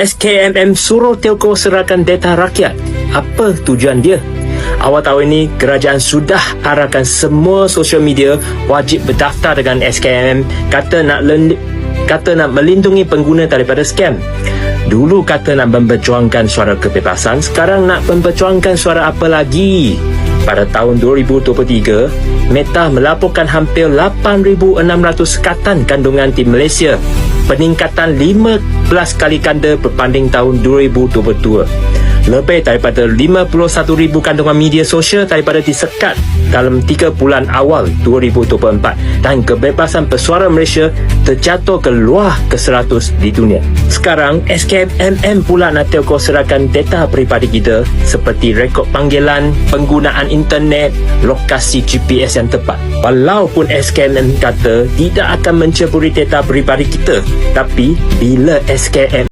SKMM suruh telco serahkan data rakyat. Apa tujuan dia? Awal tahun ini, kerajaan sudah arahkan semua social media wajib berdaftar dengan SKMM kata nak len- kata nak melindungi pengguna daripada scam. Dulu kata nak memperjuangkan suara kebebasan, sekarang nak memperjuangkan suara apa lagi? Pada tahun 2023, Meta melaporkan hampir 8,600 sekatan kandungan di Malaysia. Peningkatan 15 kali ganda berbanding tahun 2022. Lebih daripada 51,000 kandungan media sosial daripada disekat dalam 3 bulan awal 2024 dan kebebasan bersuara Malaysia terjatuh ke luar ke 100 di dunia. Sekarang, SKMM pula nak telco serahkan data peribadi kita seperti rekod panggilan, penggunaan internet, lokasi GPS yang tepat. Walaupun SKMM kata tidak akan menceburi data peribadi kita, tapi bila SKM